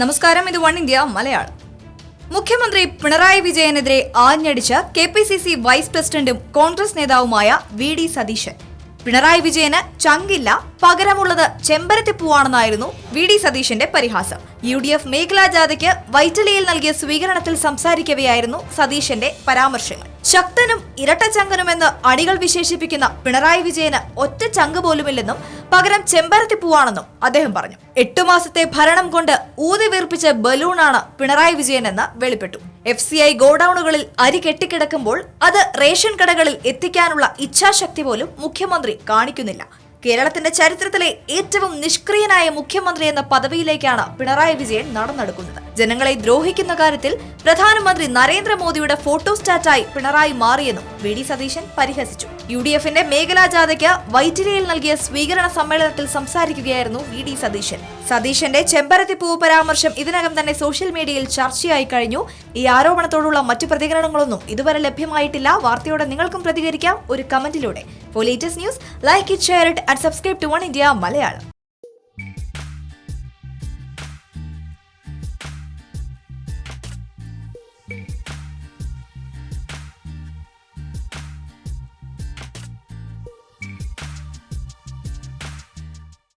നമസ്കാരം ഇത് one India Malayalam. മുഖ്യമന്ത്രി പിണറായി വിജയനെതിരെ ആഞ്ഞടിച്ച K P C C vice പ്രസിഡന്റും കോൺഗ്രസ് നേതാവുമായ വി ഡി സതീശൻ. പിണറായി വിജയന് ചങ്കില്ല പകരമുള്ളത് ചെമ്പരത്തിപ്പൂവാണെന്നായിരുന്നു വി ഡി സതീശന്റെ പരിഹാസം. യു ഡി എഫ് മേഖലാ ജാഥയ്ക്ക് വൈറ്റലിയിൽ നൽകിയ സ്വീകരണത്തിൽ സംസാരിക്കവെയായിരുന്നു സതീശന്റെ പരാമർശങ്ങൾ. ശക്തനും ഇരട്ടച്ചങ്കനുമെന്ന് അണികൾ വിശേഷിപ്പിക്കുന്ന പിണറായി വിജയന് ഒറ്റ ചങ്ക് പോലുമില്ലെന്നും പകരം ചെമ്പരത്തി പൂവാണെന്നും അദ്ദേഹം പറഞ്ഞു. എട്ടു മാസത്തെ ഭരണം കൊണ്ട് ഊതി വീർപ്പിച്ച ബലൂണാണ് പിണറായി വിജയൻ എന്ന് വെളിപ്പെട്ടു. എഫ് സി ഐ ഗോഡൌണുകളിൽ അരി കെട്ടിക്കിടക്കുമ്പോൾ അത് റേഷൻ കടകളിൽ എത്തിക്കാനുള്ള ഇച്ഛാശക്തി പോലും മുഖ്യമന്ത്രി കാണിക്കുന്നില്ല. കേരളത്തിന്റെ ചരിത്രത്തിലെ ഏറ്റവും നിഷ്ക്രിയനായ മുഖ്യമന്ത്രി എന്ന പദവിയിലേക്കാണ് പിണറായി വിജയൻ നടന്നെടുക്കുന്നത്. ജനങ്ങളെ ദ്രോഹിക്കുന്ന കാര്യത്തിൽ പ്രധാനമന്ത്രി നരേന്ദ്രമോദിയുടെ ഫോട്ടോസ്റ്റാറ്റായി പിണറായി മാറിയെന്നും വി ഡി സതീശൻ പരിഹസിച്ചു. യു ഡി എഫിന്റെ മേഖലാ ജാഥയ്ക്ക് വൈറ്റിലയിൽ നൽകിയ സ്വീകരണ സമ്മേളനത്തിൽ സംസാരിക്കുകയായിരുന്നു വി ഡി സതീശൻ. സതീശന്റെ ചെമ്പരത്തിപ്പൂവ് പരാമർശം ഇതിനകം തന്നെ സോഷ്യൽ മീഡിയയിൽ ചർച്ചയായി കഴിഞ്ഞു. ഈ ആരോപണത്തോടുള്ള മറ്റു പ്രതികരണങ്ങളൊന്നും ഇതുവരെ ലഭ്യമായിട്ടില്ല. വാർത്തയോടെ നിങ്ങൾക്കും പ്രതികരിക്കാം. ഒരു കമന്റിലൂടെ. Latest news like it share it and subscribe to one India Malayalam